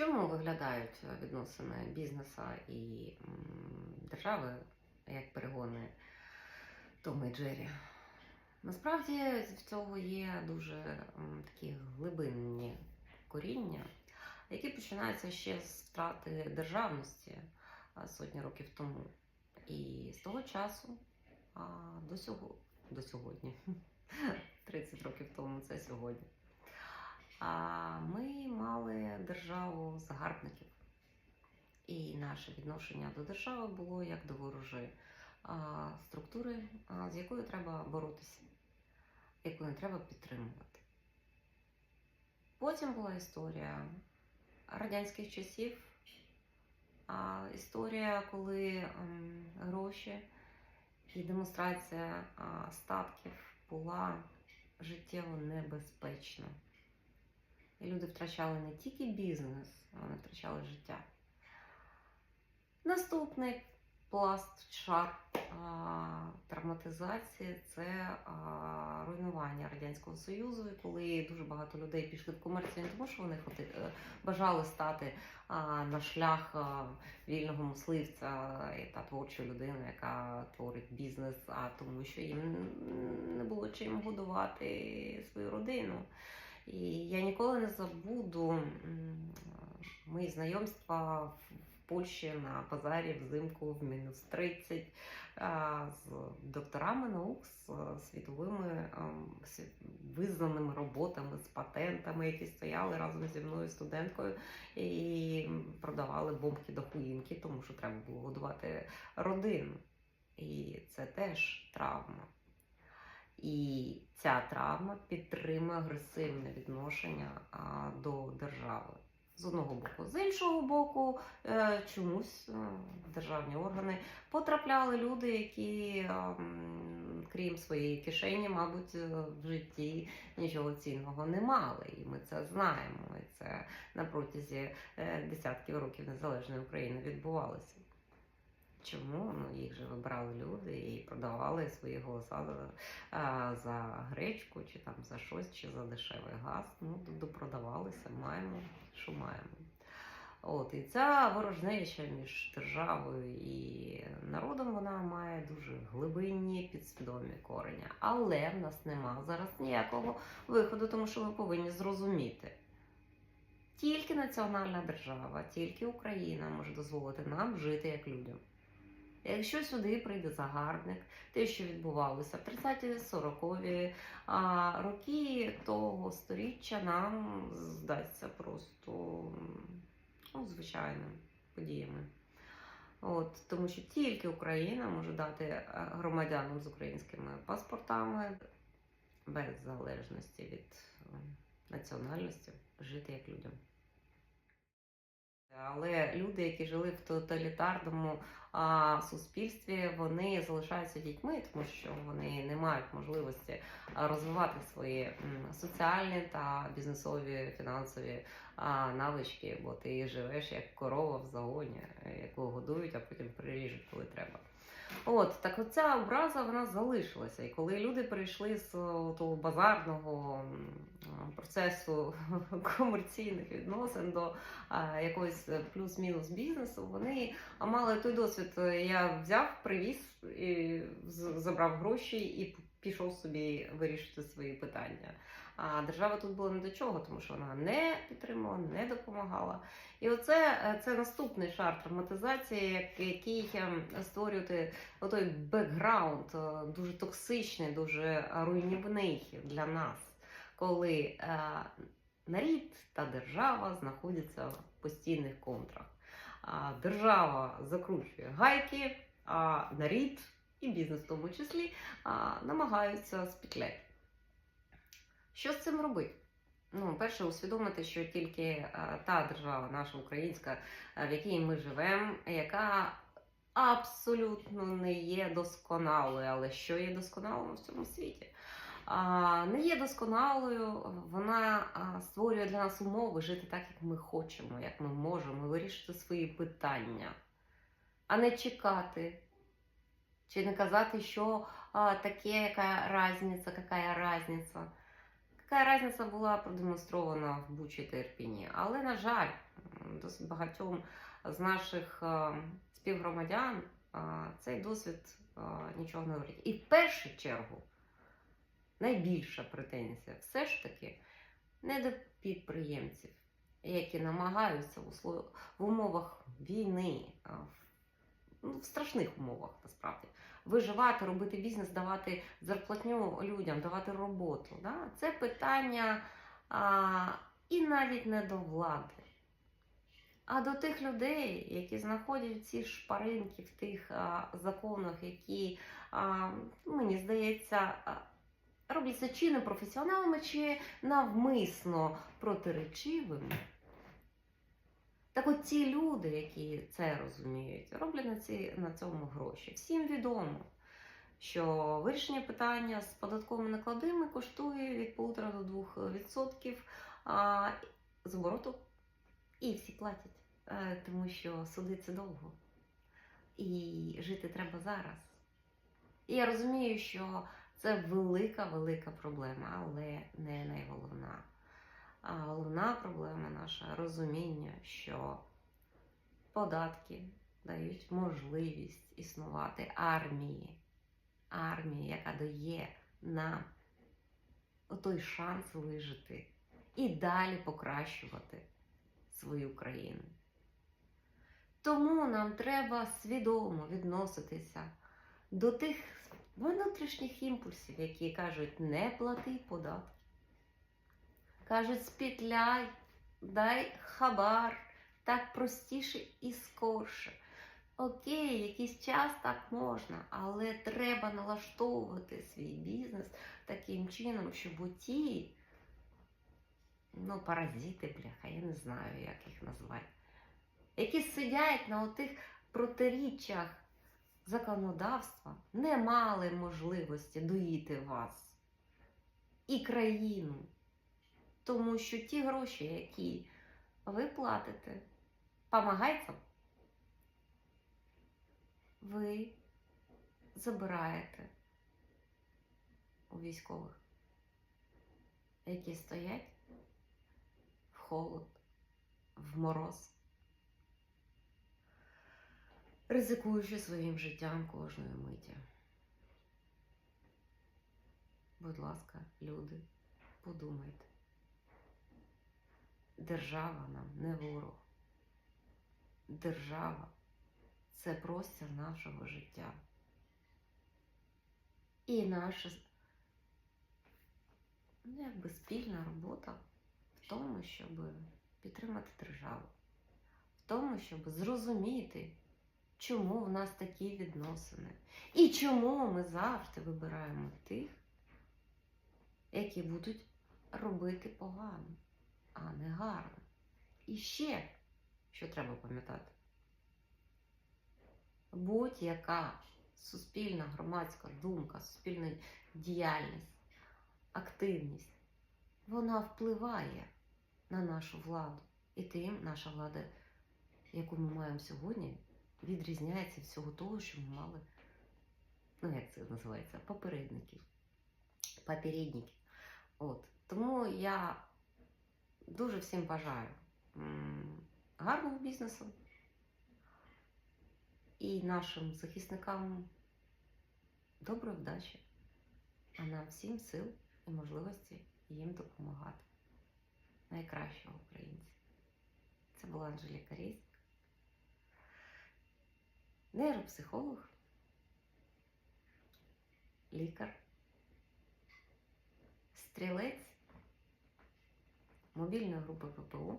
чому виглядають відносини бізнесу і держави як перегони Тома і Джері? Насправді в цього є дуже такі глибинні коріння, які починаються ще з втрати державності сотні років тому. І з того часу до, сього, до сьогодні, 30 років тому, це сьогодні. А ми мали державу загарбників. І наше відношення до держави було як до ворожої структури, з якою треба боротися, яку не треба підтримувати. Потім була історія радянських часів, історія, коли ем, гроші і демонстрація статків була життєво небезпечна. І люди втрачали не тільки бізнес, вони втрачали життя. Наступний пласт шар травматизації це руйнування Радянського Союзу, і коли дуже багато людей пішли в комерцію не тому, що вони е, бажали стати на шлях вільного мисливця та творчої людини, яка творить бізнес, а тому, що їм не було чим годувати свою родину. І я ніколи не забуду мої знайомства в Польщі на базарі взимку в мінус 30 з докторами наук, з е, світовими визнаними роботами, з патентами, які стояли разом зі мною студенткою і продавали бомбки до хуїнки, тому що треба було годувати родину. І це теж травма. І ця травма підтримує агресивне відношення до держави. З одного боку, з іншого боку, е, чомусь е, в державні органи потрапляли люди, які, е, крім своєї кишені, мабуть, е, в житті нічого цінного не мали. І ми це знаємо. І це на протязі е, десятків років незалежної України відбувалося. Чому? Ну, їх же вибрали люди і продавали свої голоса за, за гречку, чи там за щось, чи за дешевий газ. Ну, допродавалися, маємо, що маємо. От, і ця ворожнеча між державою і народом вона має дуже глибинні підсвідомі корення. Але в нас нема зараз ніякого виходу, тому що ми повинні зрозуміти. Тільки національна держава, тільки Україна може дозволити нам жити як людям. Якщо сюди прийде загарбник, те, що відбувалося в 30-40-ві роки того сторіччя, нам здасться просто ну, звичайними подіями. От, тому що тільки Україна може дати е, громадянам з українськими паспортами без залежності від е, національності жити як людям. Але люди, які жили в тоталітарному а, суспільстві, вони залишаються дітьми, тому що вони не мають можливості розвивати свої соціальні та бізнесові фінансові а, навички, бо ти живеш як корова в загоні, яку годують, а потім приріжуть, коли треба. От так оця образа вона залишилася. І коли люди перейшли з того базарного процесу комерційних відносин до а, якогось е, плюс-мінус бізнесу, вони мали той досвід. е, Я взяв, привіз, і забрав гроші і пішов собі вирішити свої питання. А держава тут була не до чого, тому що вона не підтримувала, не допомагала. І оце е, це наступний шар травматизації, який ем, створює отой бекграунд, е, дуже токсичний, дуже руйнівний для нас, коли е, нарід та держава знаходяться в постійних контрах. А держава закручує гайки, а нарід і бізнес в тому числі намагаються спітляти. Що з цим робити? Ну, перше, усвідомити, що тільки е, та держава, наша українська, е, в якій ми живемо, яка абсолютно не є досконалою, але що є досконалим в цьому світі? Не є досконалою, вона створює для нас умови жити так, як ми хочемо, як ми можемо, вирішити свої питання, а не чекати. Чи не казати, що а, таке, яка різниця, яка різниця. Яка різниця була продемонстрована в Бучі та Ірпіні. Але, на жаль, досить багатьом з наших е, співгромадян е, цей досвід е, нічого не говорить. І в першу чергу найбільша претензія все ж таки не до підприємців, які намагаються в, умовах війни, ну, в страшних умовах насправді, виживати, робити бізнес, давати зарплатню людям, давати роботу. Да? Це питання а, і навіть не до влади. А до тих людей, які знаходять ці шпаринки в тих а, законах, які, а, мені здається, робляться чи не професіоналами, чи навмисно протиречивими. Так от ці люди, які це розуміють, роблять на, ці, на цьому гроші. Всім відомо, що вирішення питання з податковими накладами коштує від 1,5 до 2% а, з. І всі платять, е, тому що суди це довго. І жити треба зараз. І я розумію, що це велика, велика проблема, але не найголовна. А головна проблема наша розуміння, що податки дають можливість існувати армії, армії, яка дає нам той шанс вижити і далі покращувати свою країну. Тому нам треба свідомо відноситися до тих внутрішніх імпульсів, які кажуть, не плати податки. Кажуть, спітляй, дай хабар, так простіше і скорше. Окей, якийсь час так можна, але треба налаштовувати свій бізнес таким чином, щоб оті, ну, паразити, бляха, я не знаю, як їх назвати, які сидять на отих протиріччях законодавства, не мали можливості доїти вас і країну. Тому що ті гроші, які ви платите помагайцям, ви забираєте у військових, які стоять в холод, в мороз, ризикуючи своїм життям кожної миті. Будь ласка, люди, подумайте. Держава нам не ворог. Держава це простір нашого життя. І наша ну, якби спільна робота в тому, щоб підтримати державу, в тому, щоб зрозуміти, чому в нас такі відносини. І чому ми завжди вибираємо тих, які будуть робити погано а не гарно. І ще, що треба пам'ятати, будь-яка суспільна громадська думка, суспільна діяльність, активність, вона впливає на нашу владу. І тим наша влада, яку ми маємо сьогодні, відрізняється всього того, що ми мали, ну як це називається, попередників, попередників. От. Тому я дуже всім бажаю гарного бізнесу і нашим захисникам доброї вдачі, а нам всім сил і можливості їм допомагати. Найкращого українця. Це була Анжеліка Різь, нейропсихолог, лікар, стрілець мобільної групи ППО